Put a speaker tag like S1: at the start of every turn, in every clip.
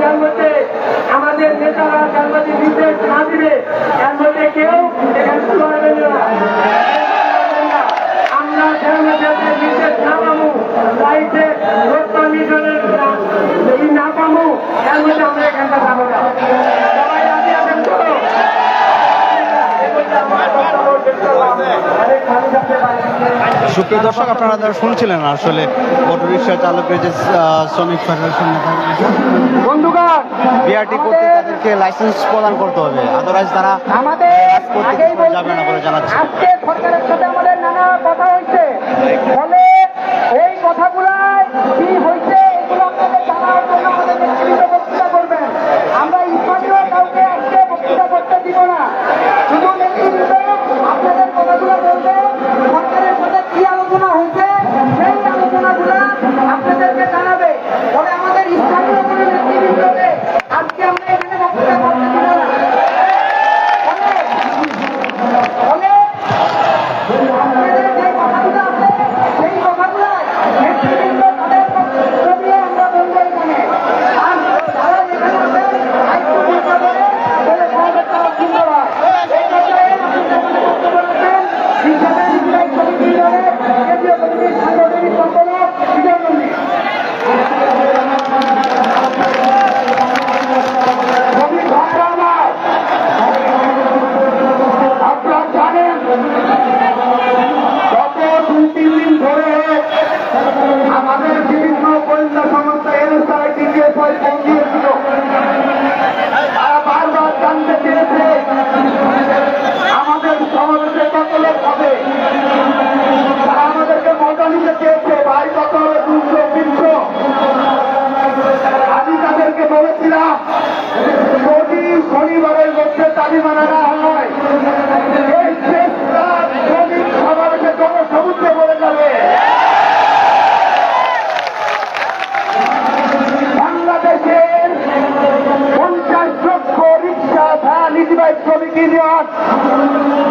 S1: Sen bu
S2: সুপ্রিয় দর্শক আপনারা যারা শুনছিলেন আসলে অটোরিকশা চালকের যে শ্রমিক ফেডারেশন বিআরটি কর্তৃক তাদেরকে লাইসেন্স প্রদান করতে হবে। আদারাইজ তারা বলে জানাচ্ছে।
S1: সরকারের সাথে আমাদের নানা কথা হয়েছে।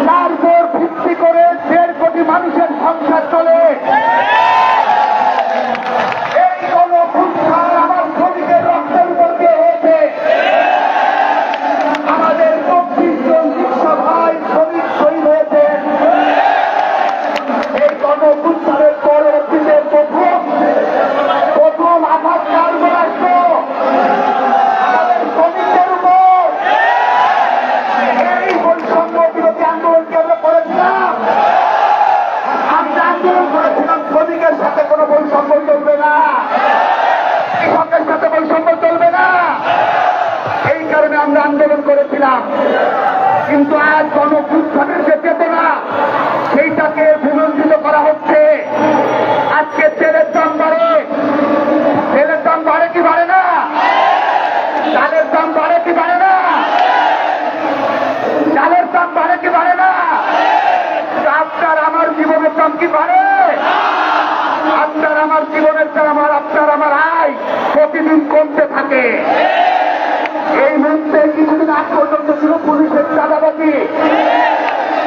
S1: তারপর ভিত্তি করে দেড় কোটি মানুষের সংসার চলে। আমার আয় প্রতিদিন কমতে থাকে। এই মুহূর্তে কিছুদিন আগ পর্যন্ত ছিল পুলিশের চাঁদাবাদি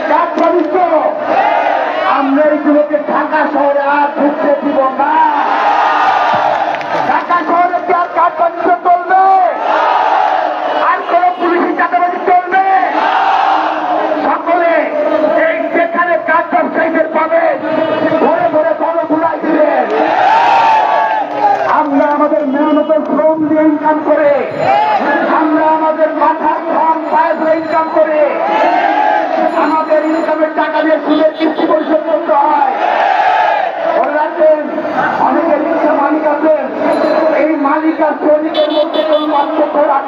S1: তার পবিত্র আমরা এইগুলোকে ঢাকা শহরে আর ঢুকতে দিব না। ঢাকা শহরে কি আর কাজ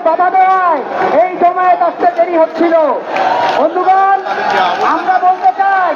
S1: জমায়েত বাধা দেওয়ায় এই জমায়েত আসতে দেরি হচ্ছিল। বন্ধুগণ আমরা বলতে চাই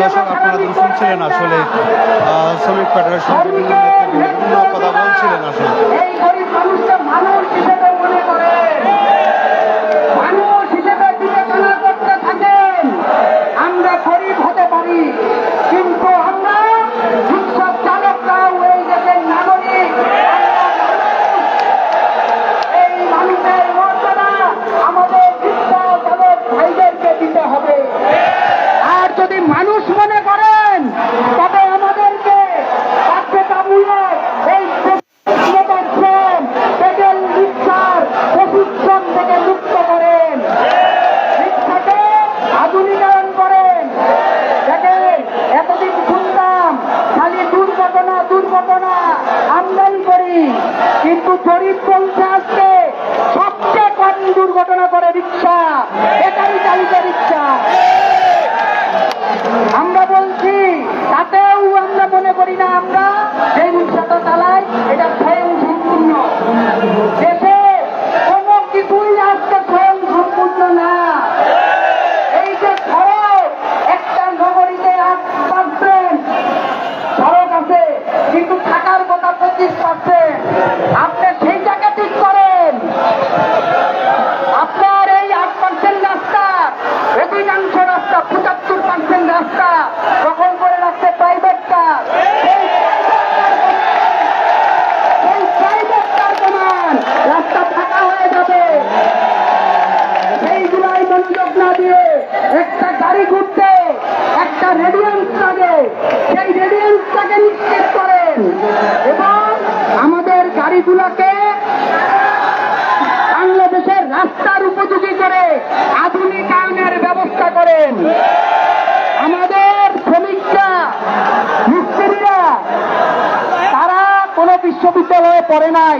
S2: দর্শক আপনারা তো শুনছিলেন আসলে শ্রমিক ফেডারেশন বিভিন্ন কথা বলছিলেন আসলে
S1: বিশ্ববিদ্যালয়ে পড়ে নাই।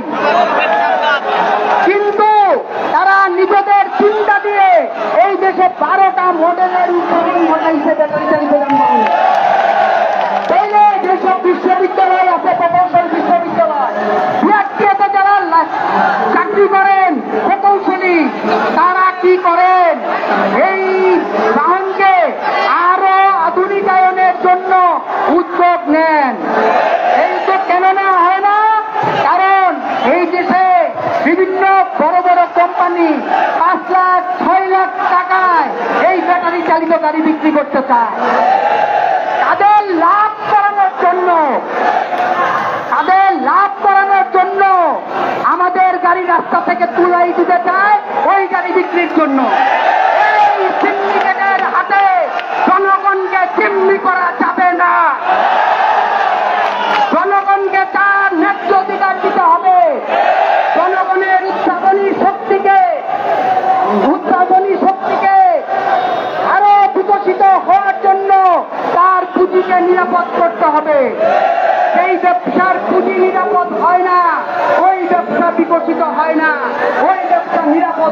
S1: কিন্তু তারা নিজেদের চিন্তা দিয়ে এই দেশে বারোটা মডেলের উদ্বোধন ঘটাইছে ব্যাটারি তাইলে যেসব বিশ্ববিদ্যালয় আছে, প্রকৌশল বিশ্ববিদ্যালয় যারা চাকরি করেন প্রকৌশলী, তারা কি করেন? এই গাড়ি বিক্রি করতে চায়। তাদের লাভ করানোর জন্য, তাদের লাভ করানোর জন্য আমাদের গাড়ি রাস্তা থেকে তুলাই দিতে চায় ওই গাড়ি বিক্রির জন্য।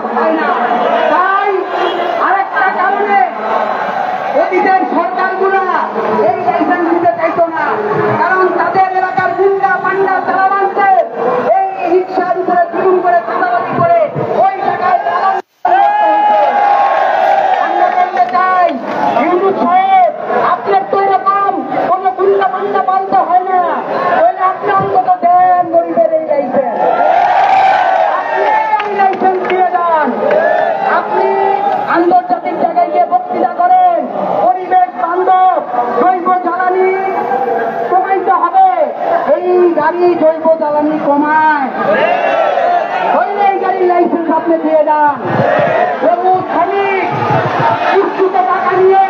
S1: Bài? দিয়ে যান সবুজ শ্রমিক টাকা নিয়ে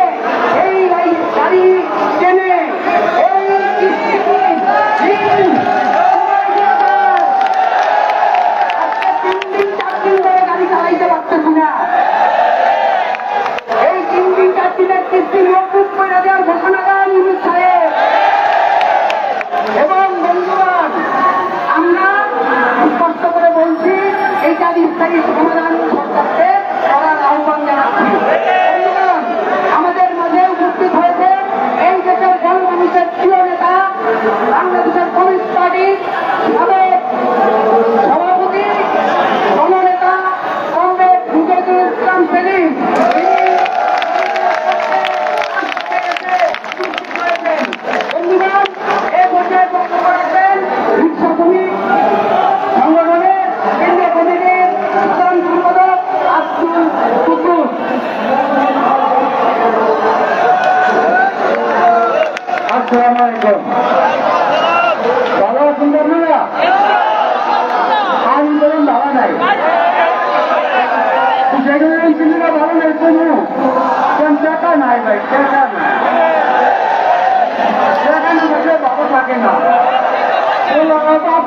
S1: এইটা সমাধান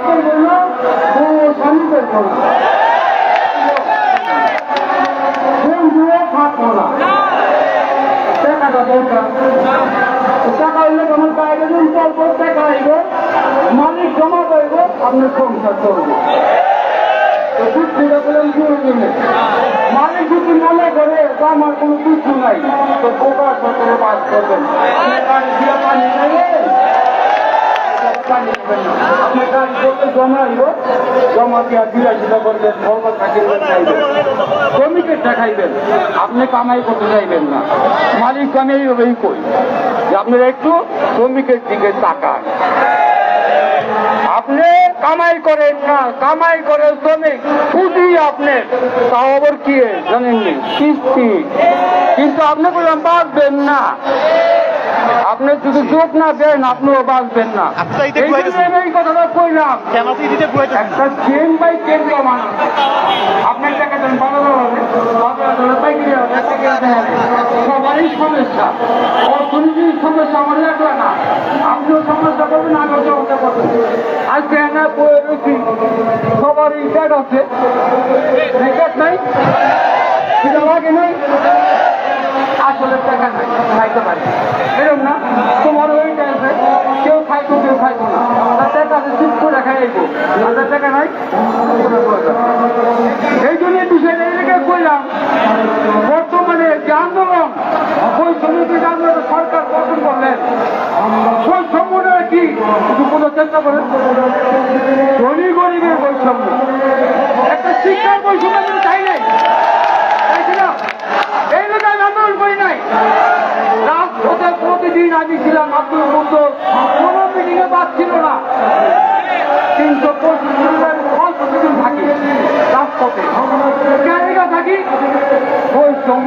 S1: আপনার বলল ও স্বামীদের বলল বন্ধুও থাকব না। টাকাটা দরকার। টাকা হইলে তোমার বাইরে দিন চলবো টাকা আইব মালিক জমা করব আপনার সংসার জরুরি মালিক যদি মনে করে আমার কোনো কিছু নাই। তো বোকার সাথে বাস করবেন। আপনি দিয়ে পানি খাইবেন শ্রমিকের একটু শ্রমিকের দিকে তাকান আপনি কামাই করেন না। কামাই করে শ্রমিক পুঁজি আপনি, তাও আবার কি জানেননি। কিস্তি। কিন্তু আপনি বললাম বাঁচবেন না। আপনি যদি চোখ না দেন আপনিও বাঁচবেন না। এই কথাটা কইলাম। একটা চেন বাই চেন কমানো আপনার টাকা দেন সবারই সমস্যা। অর্থনীতির সমস্যা আমার লাগবে না। আপনিও সমস্যা করবেন আমিও সমস্যা করবেন আজকে এনা বয়ে রয়েছি। সবারই আছে। ব্যাগ নাই। সেটা লাগে নাই এরকম না তোমার ওইটা আছে কেউ খাইতো কেউ খাইতো না। তার টাকা চুপ করে খাইবো তাদের টাকা নাই এই জন্য বিষয়টা এদিকে কইলাম, বর্তমানে যে আন্দোলন ওই শ্রমিকের আন্দোলন সরকার গঠন করলেন। ওই সম্পূর্ণ কি কোনো চেষ্টা করেন। ধনী গরিবের বৈষম্য। একটা শিক্ষার বৈষম্য কিন্তু চাই নাই তাই না এই লোক আমি আন্দোলন করি নাই রাজপথে প্রতিদিন আমি ছিলাম আব্দুল মতো কোনো মিটিংয়ে বাদ ছিল না তিনশো পঁচিশ কিলোমিটার ফল প্রতিদিন থাকি রাজপথে ক্যারিকা থাকি ওই সম